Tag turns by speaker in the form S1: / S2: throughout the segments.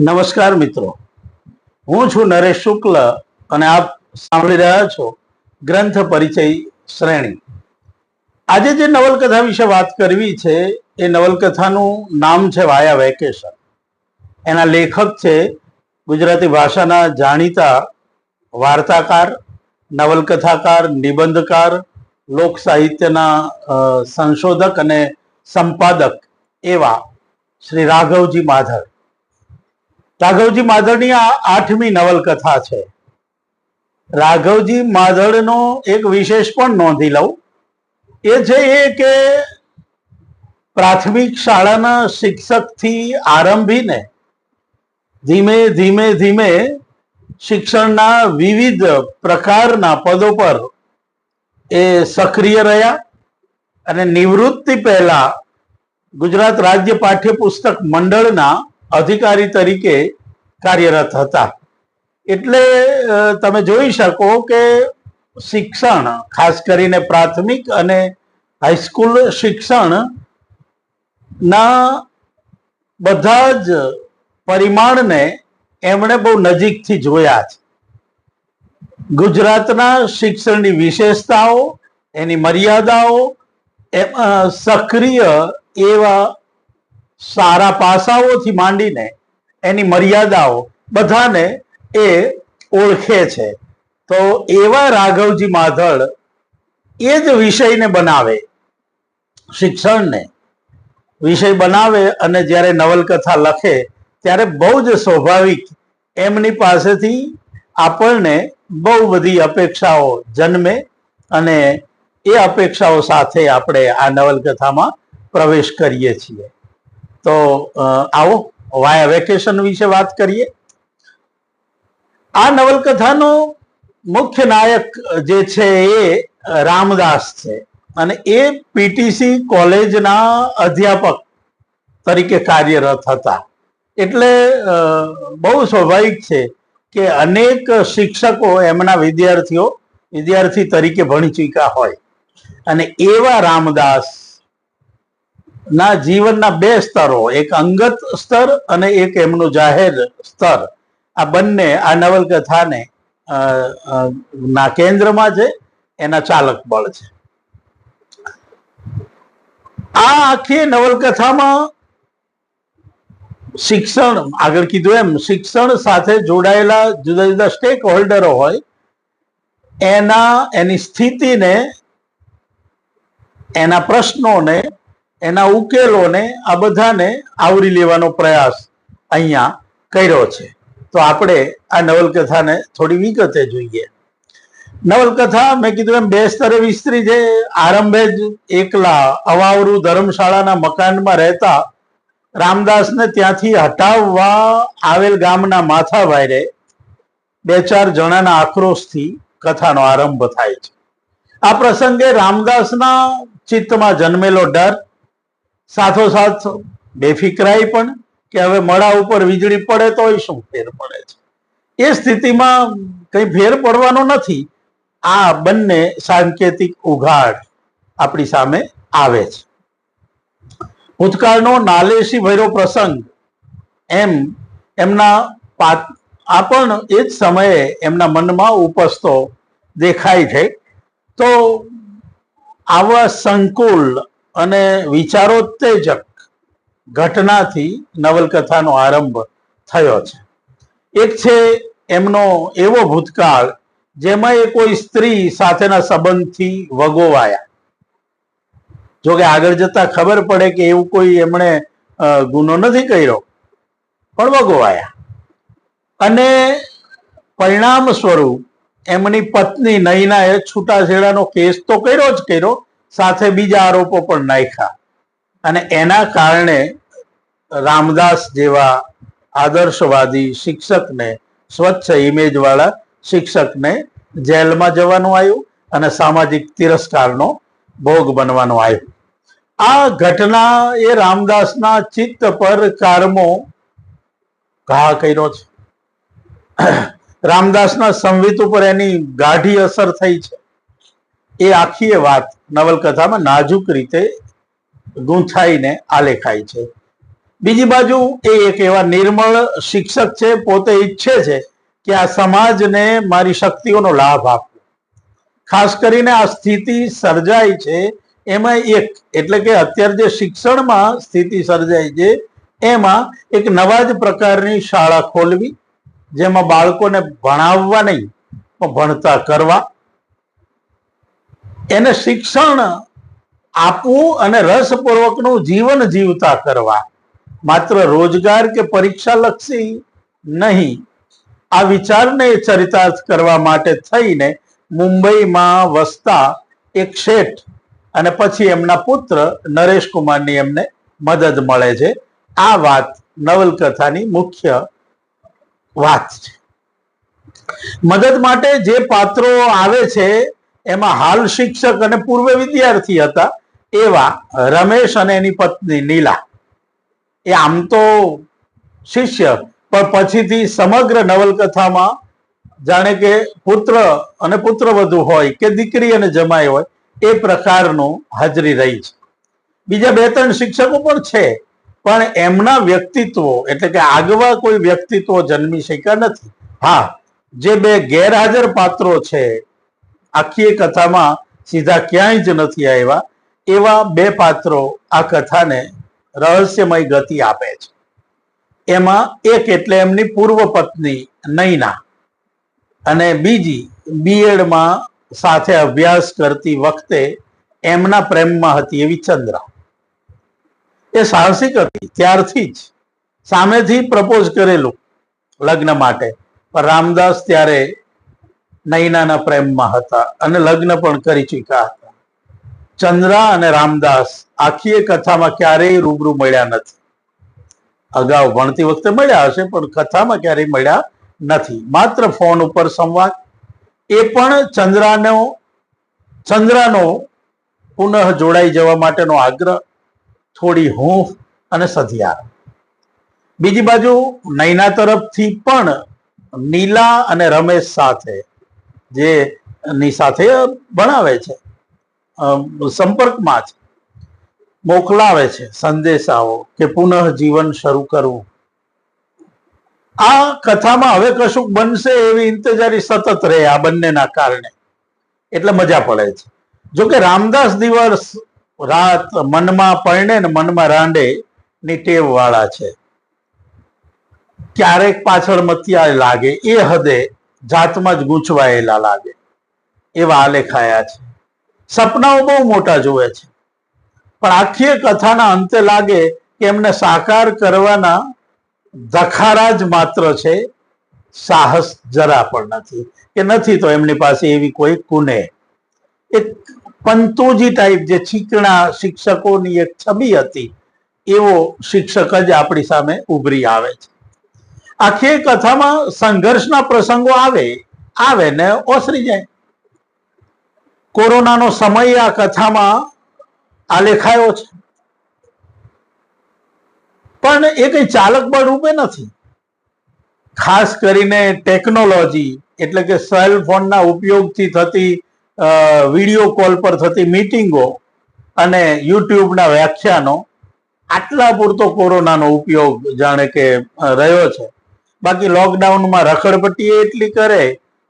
S1: નમસ્કાર મિત્રો. હું છું નરેશ શુક્લ અને આપ સાંભળી રહ્યા છો ગ્રંથ પરિચય શ્રેણી. આજે જે નવલકથા વિશે વાત કરવી છે, એ નવલકથાનું નામ છે વાયા વેકેશન. એના લેખક છે ગુજરાતી ભાષાના જાણીતા વાર્તાકાર, નવલકથાકાર, નિબંધકાર, લોક સાહિત્યના સંશોધક અને સંપાદક એવા શ્રી રાઘવજી માધર રાઘવજી માધળની આ આઠમી નવલકથા છે. રાઘવજી માધળનો એક વિશેષ પણ નોંધી લઉં. એ છે એ કે પ્રાથમિક શાળાના શિક્ષકથી આરંભીને ધીમે ધીમે ધીમે શિક્ષણના વિવિધ પ્રકારના પદો પર એ સક્રિય રહ્યા અને નિવૃત્તિ પહેલા ગુજરાત રાજ્ય પાઠ્યપુસ્તક મંડળના અધિકારી તરીકે કાર્યરત હતા. એટલે તમે જોઈ શકો કે શિક્ષણ, ખાસ કરીને પ્રાથમિક અને હાઈસ્કૂલ શિક્ષણ ના બધા જ પરિમાણને એમણે બહુ નજીકથી જોયા છે. ગુજરાતના શિક્ષણની વિશેષતાઓ, એની મર્યાદાઓ, એમાં સક્રિય એવા સારા પાસાઓથી માંડીને એની મર્યાદાઓ બધાને એ ઓળખે છે. તો એવા રાઘવજી માધળ એ જ વિષયને બનાવે. શિક્ષણને વિષય બનાવે અને જ્યારે નવલકથા લખે ત્યારે બહુ જ સ્વાભાવિક એમની પાસેથી આપણને બહુ બધી અપેક્ષાઓ જન્મે અને એ અપેક્ષાઓ સાથે આપણે આ નવલકથામાં પ્રવેશ કરીએ છીએ. તો આવો, વાયા વેકેશન વિશે વાત કરીએ. આ નવલકથાનો મુખ્ય નાયક જે છે એ રામદાસ છે. અને એ પીટીસી કોલેજના અધ્યાપક તરીકે કાર્યરત હતા. એટલે બહુ સ્વાભાવિક છે કે અનેક શિક્ષકો એમના વિદ્યાર્થીઓ વિદ્યાર્થી તરીકે ભણી ચૂક્યા હોય. અને એવા રામદાસ ના જીવનના બે સ્તરો, એક અંગત સ્તર અને એક એમનું જાહેર સ્તર. આ બંને આ નવલકથાને ના કેન્દ્રમાં છે, એના ચાલક બળ છે. આ આખી નવલકથામાં શિક્ષણ, આગળ કીધું એમ, શિક્ષણ સાથે જોડાયેલા જુદા જુદા સ્ટેક હોલ્ડરો હોય, એના, એની સ્થિતિને, એના પ્રશ્નોને એના ઉકેલોને આ બધાને આવરી લેવાનો પ્રયાસ અહીંયા કર્યો છે. તો આપણે આ નવલકથાને થોડી વિગતે જોઈએ. નવલકથા મેં કીધું એમ બે સ્તરે વિસ્તરી છે. આરંભે જ એકલા અવાવરું ધર્મશાળાના મકાનમાં રહેતા રામદાસને ત્યાંથી હટાવવા આવેલ ગામના માથા વાયરે બે ચાર જણાના આક્રોશથી કથાનો આરંભ થાય છે. આ પ્રસંગે રામદાસના ચિત્તમાં જન્મેલો ડર સાથોસાથ બેફિકરાઈ પણ કે હવે મળા ઉપર વીજળી પડે તોય શું ફેર પડે છે? એ સ્થિતિમાં કંઈ ફેર પડવાનો નથી. આ બંને સાંકેતિક ઉઘાડ આપણી સામે આવે છે. ભૂતકાળનો નાલેશી ભર્યો પ્રસંગ એમ એમના આ પણ એ જ સમયે એમના મનમાં ઉપસતો દેખાય છે. તો આવા સંકુલ અને વિચારોત્તેજક ઘટનાથી નવલકથાનો આરંભ થયો છે. એક છે એમનો એવો ભૂતકાળ જેમાં એ કોઈ સ્ત્રી સાથેના સંબંધથી વગોવાયા. જો કે આગળ જતા ખબર પડે કે એવું કોઈ એમણે ગુનો નથી કર્યો, પણ વગોવાયા. અને પરિણામ સ્વરૂપ એમની પત્ની નૈનાએ છૂટાછેડાનો કેસ તો કર્યો જ કર્યો સાથે બીજા આરોપો પણ નાખ્યા. અને એના કારણે રામદાસ જેવા આદર્શવાદી શિક્ષકને, સ્વચ્છ ઇમેજ વાળા શિક્ષકને જેલમાં જવાનું આવ્યું અને સામાજિક તિરસ્કારનો ભોગ બનવાનું આવ્યું. આ ઘટના એ રામદાસના ચિત્ત પર કારમો ઘા કર્યો છે. રામદાસના સંવિત ઉપર એની ગાઢી અસર થઈ છે. એ આખી વાત નવલકથામાં નાજુક રીતે ગૂંથાઈને આલેખાય છે. બીજી બાજુ એ એક એવા નિર્મળ શિક્ષક છે, પોતે ઈચ્છે છે કે આ સમાજને મારી શક્તિઓનો લાભ આપવો ખાસ કરીને આ સ્થિતિ સર્જાય છે, એમાં એક, એટલે કે અત્યારે જે શિક્ષણમાં સ્થિતિ સર્જાય છે, એમાં એક નવા જ પ્રકારની શાળા ખોલવી, જેમાં બાળકોને ભણાવવા નહીં, પણ ભણતા કરવા એને શિક્ષણ આપવું અને રસપૂર્વકનું જીવન જીવતા કરવા. માત્ર રોજગાર કે પરીક્ષા લક્ષી નહીં. આ વિચારને ચરિતાર્થ કરવા માટે થઈને મુંબઈમાં વસતા એક શેઠ અને પછી એમના પુત્ર નરેશ કુમારની એમને મદદ મળે છે. આ વાત નવલકથાની મુખ્ય વાત છે. મદદ માટે જે પાત્રો આવે છે એમાં હાલ શિક્ષક અને પૂર્વ વિદ્યાર્થી હતા એવા રમેશ અને એની પત્ની નીલા. એ આમ તો શિષ્ય, પણ પછીથી સમગ્ર નવલકથામાં જાણે કે પુત્ર અને પુત્ર વધુ હોય કે દીકરી અને જમાઈ હોય, એ પ્રકારનું હાજરી રહી છે. બીજા બે ત્રણ શિક્ષકો પણ છે, પણ એમના વ્યક્તિત્વો, એટલે કે આગવા કોઈ વ્યક્તિત્વ જન્મી શક્યા નથી. હા, જે બે ગેરહાજર પાત્રો છે આખી એ કથામાં સીધા ક્યાંય જ નથી આવ્યા, એવા બે પાત્રો આ કથાને રહસ્યમય ગતિ આપે છે. એમાં એક એટલે એમની પૂર્વ પત્ની નૈના અને બીજી બીએડમાં સાથે અભ્યાસ કરતી વખતે એમના પ્રેમમાં હતી એવી ચંદ્રા. એ સાહસિક હતી, ત્યારથી જ સામેથી પ્રપોઝ કરેલું લગ્ન માટે. પણ રામદાસ ત્યારે નૈનાના પ્રેમમાં હતા અને લગ્ન પણ કરી ચૂક્યા હતા. ચંદ્રા અને રામદાસ આખી એ કથામાં ક્યારેય રૂબરૂ મળ્યા નથી. અગાઉ ભણતી વખતે મળ્યા હશે, પણ કથામાં ક્યારેય મળ્યા નથી. માત્ર ફોન ઉપર સંવાદ. એ પણ ચંદ્રાનો ચંદ્રાનો પુનઃ જોડાઈ જવા માટેનો આગ્રહ, થોડી હૂંફ અને સધિયાર. બીજી બાજુ નૈના તરફથી પણ નીલા અને રમેશ સાથે જે ની સાથે ભણાવે છે. સંપર્કમાં છે. મોકલાવે છે સંદેશાઓ કે પુનઃ જીવન શરૂ કરવું. આ કથામાં હવે કશુંક બનશે એવી ઇંતજારી સતત રહે આ બંનેના કારણે. એટલે મજા પડે છે. જો કે રામદાસ દિવસ રાત મનમાં પરણે ને મનમાં રાંડે ની ટેવ વાળા છે. ક્યારેક પાછળ મતિયા લાગે. એ હદે જાતમાં જ ગૂંચવાયેલા લાગે. એવા આલેખાયા છે. સપનાઓ બહુ મોટા જુએ છે. પણ આખી કથાના અંતે લાગે કે એમને સાકાર કરવાના દખારા જ માત્ર છે. સાહસ જરા પણ નથી. કે નથી તો એમની પાસે એવી કોઈ કુને. એક પંતુજી ટાઈપ જે ચીકણા શિક્ષકોની એક છબી હતી, એવો શિક્ષક જ આપણી સામે ઉભરી આવે છે. આખી કથામાં સંઘર્ષના પ્રસંગો આવે આવે ને ઓસરી જાય. કોરોનાનો સમય આ કથામાં આલેખાયો છે. પણ એ કઈ ચાલક બળ રૂપે નથી. ખાસ કરીને ટેકનોલોજી, એટલે કે સેલ ફોનના ઉપયોગથી થતી વીડિયો કોલ પર થતી મીટિંગો અને યુટ્યુબના વ્યાખ્યાનો, આટલા પૂરતો કોરોનાનો ઉપયોગ જાણે કે રહ્યો છે. બાકી લોકડાઉનમાં રખડપટ્ટી એટલી કરે,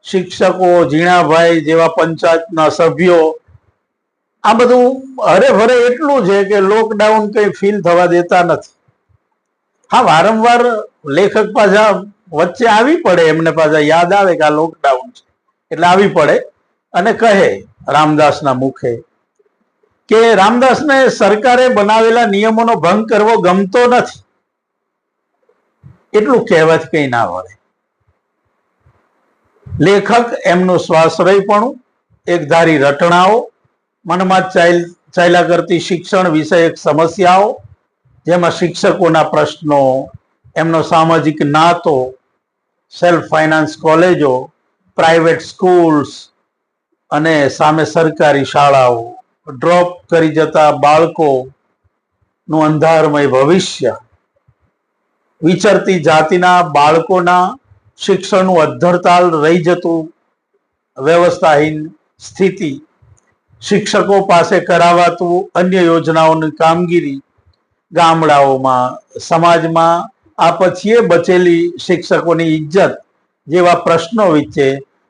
S1: શિક્ષકો, ઝીણાભાઈ જેવા પંચાયતના સભ્યો, આ બધું હરે ભરે એટલું છે કે લોકડાઉન કઈ ફીલ થવા દેતા નથી. હા, વારંવાર લેખક પાછા વચ્ચે આવી પડે, એમને પાછા યાદ આવે કે આ લોકડાઉન છે. એટલે આવી પડે અને કહે રામદાસના મુખે કે રામદાસને સરકારે બનાવેલા નિયમોનો ભંગ કરવો ગમતો નથી. એટલું કહેવાથી કઈ ના વળે. લેખક એમનું સ્વાશ્રયપણું એક ધારી રટણાઓ, મનમાં ચાલ, ચાલ્યા કરતી શિક્ષણ વિષયક સમસ્યાઓ, જેમાં શિક્ષકોના પ્રશ્નો, એમનો સામાજિક નાતો સેલ્ફ ફાઇનાન્સ કોલેજો પ્રાઇવેટ સ્કૂલ્સ અને સામે સરકારી શાળાઓ ડ્રોપ કરી જતા બાળકો નું અંધારમય ભવિષ્ય વિચરતી જાતિના બાળકોના શિક્ષણનું અધ્ધરતાલ રહી જતું વ્યવસ્થાહીન સ્થિતિ શિક્ષકો પાસે કરાવાતું અન્ય યોજનાઓની કામગીરી ગામડાઓમાં, સમાજમાં, આ પછીએ બચેલી શિક્ષકોની ઇજ્જત જેવા પ્રશ્નો વચ્ચે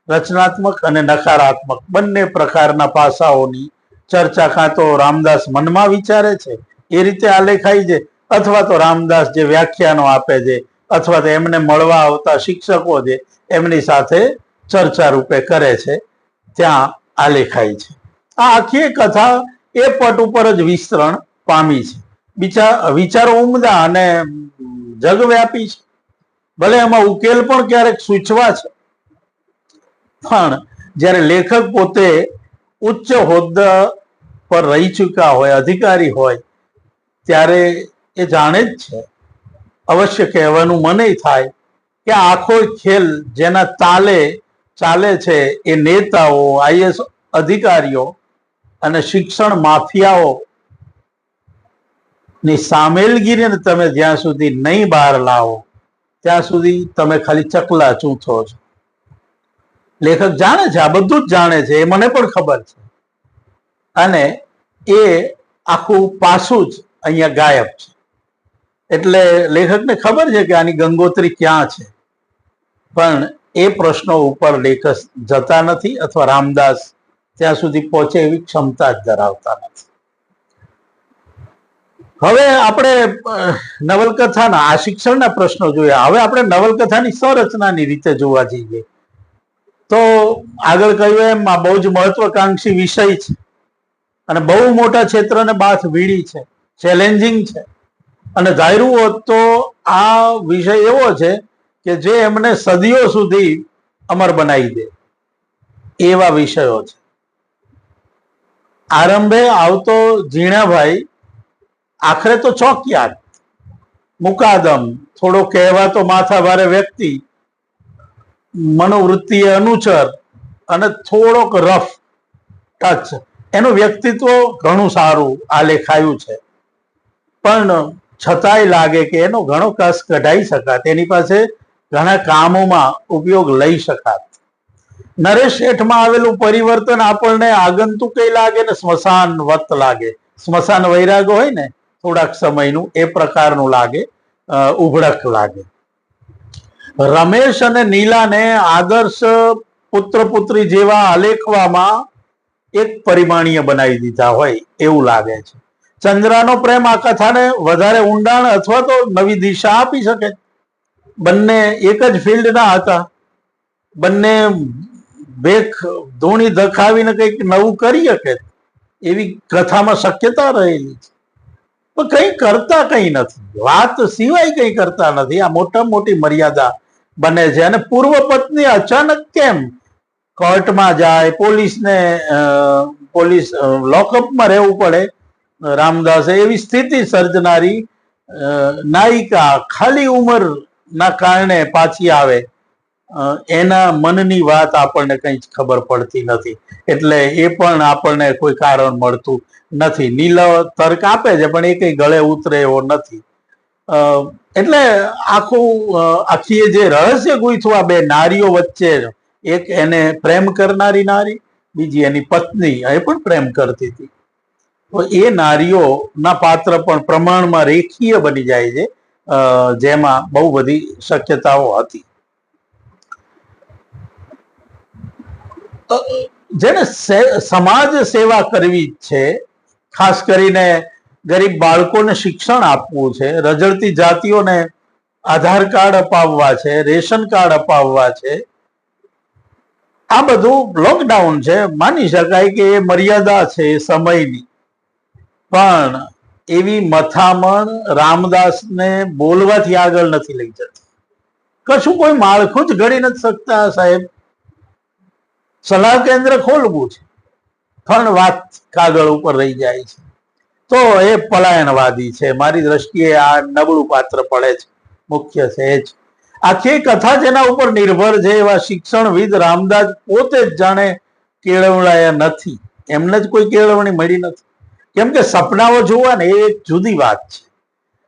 S1: રચનાત્મક અને નકારાત્મક બંને પ્રકારના પાસાઓની ચર્ચા કાં તો રામદાસ મનમાં વિચારે છે? એ રીતે આલેખાય છે. અથવા તો રામદાસ જે વ્યાખ્યાનો આપે છે, અથવા તો એમને મળવા આવતા શિક્ષકો છે, એમની સાથે ચર્ચા રૂપે કરે છે, ત્યાં આલેખાય છે. આ આખી કથા એ પટ ઉપર જ વિસ્તરણ પામી છે. બીજા વિચારો ઉમદા અને જગવ્યાપી છે. ભલે એમાં ઉકેલ પણ ક્યારેક સૂચવા છે. પણ જ્યારે લેખક પોતે ઉચ્ચ હોદ્દા પર રહી ચૂક્યા હોય, અધિકારી હોય, ત્યારે એ જાણે જ છે. અવશ્ય કહેવાનું મને થાય કે આખો ખેલ જેના તાલે ચાલે છે એ નેતાઓ, આઈએસ અધિકારીઓ અને શિક્ષણ માફિયાઓ ની સામેલગીરીને તમે જ્યાં સુધી નહીં બહાર લાવો, ત્યાં સુધી તમે ખાલી ચકલા ચૂંથો છો. લેખક જાણે છે, આ બધું જ જાણે છે, એ મને પણ ખબર છે. અને એ આખું પાસું જ અહીંયા ગાયબ છે. એટલે લેખકને ખબર છે કે આની ગંગોત્રી ક્યાં છે? પણ એ પ્રશ્નો ઉપર લેખક જતા નથી અથવા રામદાસ ત્યાં સુધી પહોંચે એવી ક્ષમતા જ ધરાવતા નથી. હવે આપણે નવલકથાના, આ શિક્ષણના પ્રશ્નો જોયા. હવે આપણે નવલકથાની સંરચનાની રીતે જોવા જઈએ. તો આગળ કહ્યું એમ, આ બહુ જ મહત્વકાંક્ષી વિષય છે. અને બહુ મોટા ક્ષેત્રને બાથ વીડી છે. ચેલેન્જિંગ છે. અને ધાર્યું હોત તો આ વિષય એવો છે કે જે એમને સદીઓ સુધી અમર બનાવી દે. એવા વિષયો છે. આરંભે આવતો ઝીણાભાઈ, આખરે તો ચોક્યાત. મુકાદમ, થોડો કહેવાતો માથા ભારે વ્યક્તિ મનોવૃત્તિએ અનુચર અને થોડોક રફ ટચ. એનું વ્યક્તિત્વ ઘણું સારું આ લેખાયું છે. પણ છતાંય લાગે કે એનો ઘણો કસ કઢાઈ શકાત એની પાસે ઘણા કામોમાં ઉપયોગ લઈ શકાત નરેશ શેઠમાં આવેલું પરિવર્તન આપણને આગંતુકે લાગે ને સ્મશાન વત લાગે. સ્મશાન વૈરાગ હોય ને, થોડાક સમયનું એ પ્રકારનું લાગે ઉભડક લાગે. રમેશ અને નીલાને આદર્શ પુત્ર પુત્રી જેવા આલેખવામાં એક પરિમાણીય બનાવી દીધા હોય એવું લાગે છે. ચંદ્રાનો પ્રેમ આ કથાને વધારે ઊંડાણ અથવા તો નવી દિશા આપી શકે. બંને એક જ ફિલ્ડના હતા. બંને ભેખ ધૂણી ધખાવીને કંઈક નવું કરી શકે. એવી કથામાં શક્યતા રહેલી છે. પણ કંઈ કરતા કંઈ નથી. વાત સિવાય કંઈ કરતા નથી. આ મોટા મોટી મર્યાદા બને છે. અને પૂર્વ પત્ની અચાનક કેમ કોર્ટમાં જાય? પોલીસને પોલીસ લોકઅપમાં રહેવું પડે? રામદાસે એવી સ્થિતિ સર્જનારી નાયિકા ખાલી ઉંમરના કારણે પાછી આવે. એના મનની વાત આપણને કંઈ જ ખબર પડતી નથી. એટલે એ પણ આપણને કોઈ કારણ મળતું નથી. નીલ તર્ક આપે છે, પણ એ કઈ ગળે ઉતરે એવો નથી. એટલે આખું આખી જે રહસ્ય ગૂંથવા બે નારીઓ વચ્ચે એક એને પ્રેમ કરનારી નારી, બીજી એની પત્ની એ પણ પ્રેમ કરતી હતી. તો એ નારીઓના પાત્ર પણ પ્રમાણમાં રેખીય બની જાય છે જેમાં બહુ બધી શક્યતાઓ હતી. જેને સમાજ સેવા કરવી છે, ખાસ કરીને ગરીબ બાળકોને શિક્ષણ આપવું છે રજળતી જાતિઓને આધાર કાર્ડ અપાવવા છે, રેશન કાર્ડ અપાવવા છે, આ બધું લોકડાઉન છે. માની શકાય કે એ મર્યાદા છે સમયની. પણ એવી મથામણ રામદાસને બોલવાથી આગળ નથી લઈ જતી. કશું કોઈ માળખું જ ઘડી નથી શકતા સાહેબ. સલાહ કેન્દ્ર ખોલવું છે. પણ વાત કાગળ ઉપર રહી જાય છે. તો એ પલાયનવાદી છે. મારી દ્રષ્ટિએ આ નબળું પાત્ર પડે છે. મુખ્ય છે જ. આખી કથા જેના ઉપર નિર્ભર છે એવા શિક્ષણવિદ રામદાસ પોતે જ જાણે કેળવણાયા નથી. એમને જ કોઈ કેળવણી મળી નથી. કેમ કે સપનાઓ જોવા ને એ જુદી વાત છે.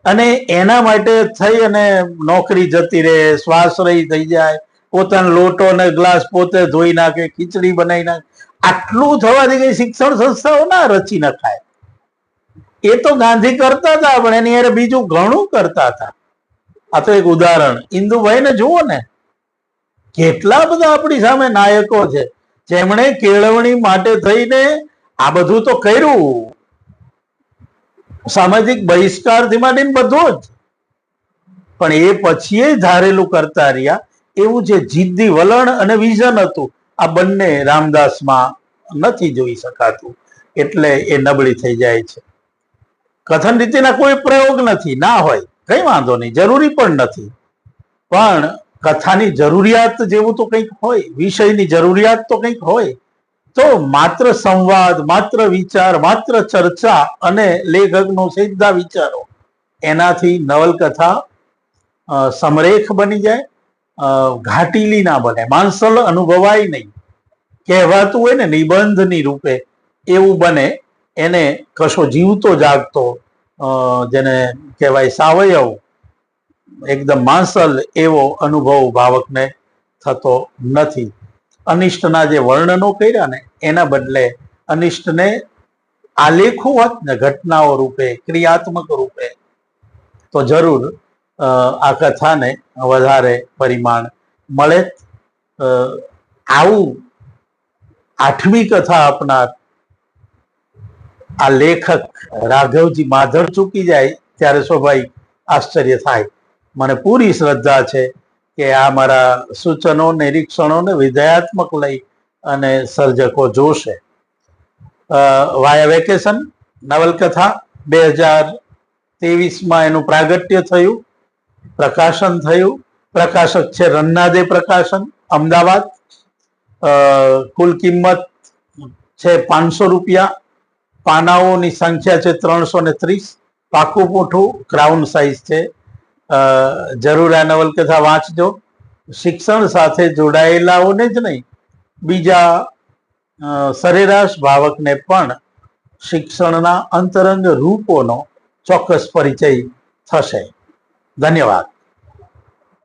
S1: અને એના માટે થઈ અને નોકરી જતી રહે શ્વાસરહી થઈ જાય, પોતાનો લોટો અને ગ્લાસ પોતે ધોઈ નાખે, ખીચડી બનાવી નાખે. આટલું થવાથી કઈ શિક્ષણ સંસ્થાઓ ના રચી નખાય. એ તો ગાંધી કરતા હતા, પણ એની યારે બીજું ઘણું કરતા હતા. આ તો એક ઉદાહરણ. ઇન્દુભાઈને જુઓ ને, કેટલા બધા આપણી સામે નાયકો છે. જેમણે કેળવણી માટે થઈને આ બધું તો કર્યું. સામાજિક બહિષ્કારથી માંડીને બધું જ. પણ એ પછી ધારેલું કરતા રહ્યા. એવું જે જિદ્દી વલણ અને વિઝન હતું, આ બંને રામદાસમાં નથી જોઈ શકાતું. એટલે એ નબળી થઈ જાય છે. કથન રીતિના કોઈ પ્રયોગ નથી, ના હોય, કઈ વાંધો નહીં, જરૂરી પણ નથી. પણ કથાની જરૂરિયાત જેવું તો કંઈક હોય, વિષયની જરૂરિયાત તો કંઈક હોય. તો માત્ર સંવાદ, માત્ર વિચાર, માત્ર ચર્ચા અને લેખકનો સીધા વિચારો. એનાથી નવલકથા સમરેખ બની જાય ઘાટીલી ના બને. માણસલ અનુભવાય નહીં. કહેવાતું હોય ને નિબંધની રૂપે એવું બને, એને કશો જીવતો જાગતો જેને કહેવાય સાવયવ, એકદમ માંસલ એવો અનુભવ ભાવકને થતો નથી. અનિષ્ટના જે વર્ણનો કર્યા ને, એના બદલે અનિષ્ટને આલેખો હોત ને ઘટનાઓ રૂપે, ક્રિયાત્મક રૂપે, તો જરૂર આ કથાને વધારે પરિમાણ મળે. આવું આઠમી કથા આપનાર આ લેખક રાઘવજી માધર ચૂકી જાય, ત્યારે સ્વાભાવિક આશ્ચર્ય થાય. મને પૂરી શ્રદ્ધા છે કે આ મારા સૂચનો, નિરીક્ષણોને વિધેયાત્મક લઈ અને સર્જકો જોશે. વાયા વેકેશન, નવલકથા, બે હજાર ત્રેવીસમાં એનું પ્રાગટ્ય થયું, પ્રકાશન થયું. પ્રકાશક છે રન્નાદે પ્રકાશન, અમદાવાદ. કુલ કિંમત છે પાંચસો રૂપિયા. પાનાઓની સંખ્યા છે ત્રણસો ને ત્રીસ. પાકું પોઠું ક્રાઉન સાઇઝ છે. જરૂર આ નવલકથા વાંચજો. શિક્ષણ સાથે જોડાયેલાઓને જ નહીં, બીજા સરેરાશ ભાવકને પણ શિક્ષણના અંતરંગ રૂપોનો ચોક્કસ પરિચય થશે. ધન્યવાદ.